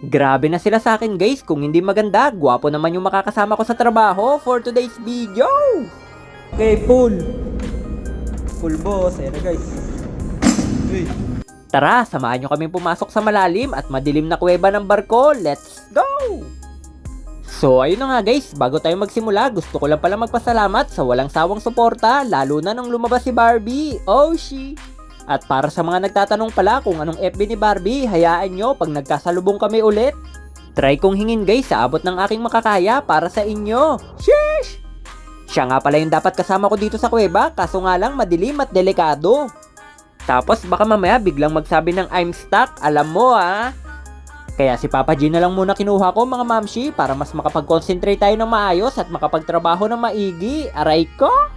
Grabe na sila sa akin guys, kung hindi maganda, gwapo naman yung makakasama ko sa trabaho for today's video! Okay, full. Full boss. Ayan na guys. Uy. Tara, samahan nyo kaming pumasok sa malalim at madilim na kuweba ng barko. Let's go! So, ayun na nga guys, bago tayo magsimula, gusto ko lang pala magpasalamat sa walang sawang suporta, lalo na nung lumabas si Barbie. Oh, she! At para sa mga nagtatanong pala kung anong FB ni Barbie, hayaan nyo pag nagkasalubong kami ulit. Try kong hingin guys sa abot ng aking makakaya para sa inyo. Sheesh! Siya nga pala yung dapat kasama ko dito sa kuweba, kaso nga lang madilim at delikado. Tapos baka mamaya biglang magsabi ng I'm stuck, alam mo ah. Kaya si Papa G na lang muna kinuha ko mga mamshi para mas makapag-concentrate tayo ng maayos at makapagtrabaho ng maigi. Aray ko!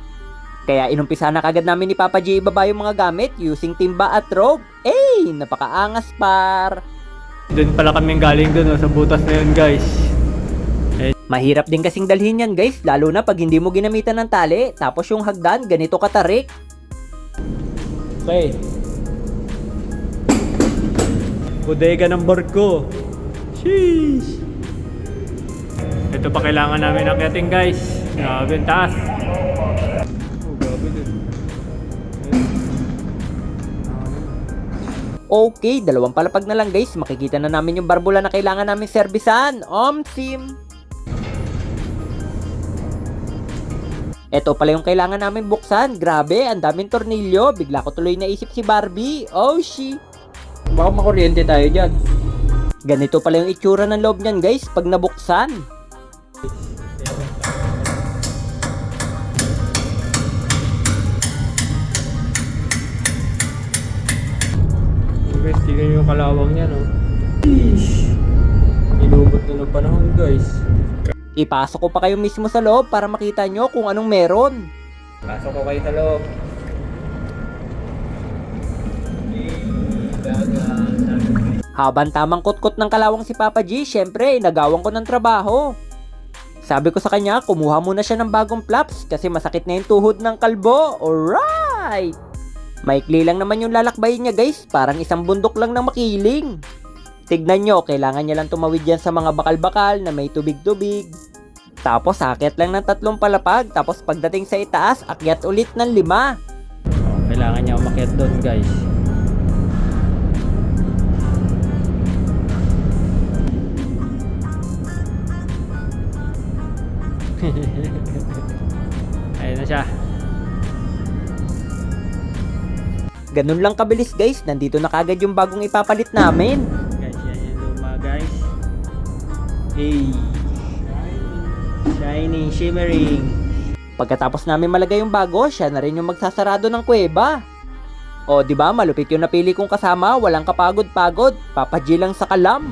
Kaya inumpisa na kagad namin ni Papa G ibaba yung mga gamit using timba at rope. Eh, napakaangas par! Doon pala kaming galing doon oh, sa butas na yun guys. Mahirap din kasing dalhin yan guys, lalo na pag hindi mo ginamitan ng tali, tapos yung hagdan ganito katarik. Okay. Bodega ng barko. Sheesh. Ito pa kailangan namin akyatin guys. Grabe taas. Okay, dalawang palapag na lang guys, makikita na namin yung barbula na kailangan namin servisan. Omsim! Ito pala yung kailangan namin buksan. Grabe, ang daming tornilyo. Bigla ko tuloy naisip si Barbie. Oh, she. Baka makuryente tayo dyan. Ganito pala yung itsura ng loob niyan guys pag nabuksan. Tingnan yung kalawang niya no. Sheesh. Inubot na ng panahon guys. Ipasok ko pa kayo mismo sa loob para makita nyo kung anong meron. Pasok ko kayo sa loob. Habang tamang kutkot ng kalawang si Papa G, syempre, inagawan ko ng trabaho. Sabi ko sa kanya, kumuha muna siya ng bagong flaps kasi masakit na yung tuhod ng kalbo. Alright! Maikli lang naman yung lalakbayin niya guys, parang isang bundok lang na makiling. Tignan nyo, kailangan niya lang tumawid yan sa mga bakal-bakal na may tubig-tubig. Tapos akyat lang ng tatlong palapag, tapos pagdating sa itaas, akyat ulit ng lima. Kailangan niya umakyat doon guys. Ayun na siya. Ganun lang kabilis guys, nandito na kagad yung bagong ipapalit namin. Guys, yan yung luma guys. Hey. Shiny, shimmering. Pagkatapos namin malagay yung bago, siya na rin yung magsasarado ng kuweba. O, di ba malupit yung napili kong kasama, walang kapagod-pagod, papadji lang sa kalam.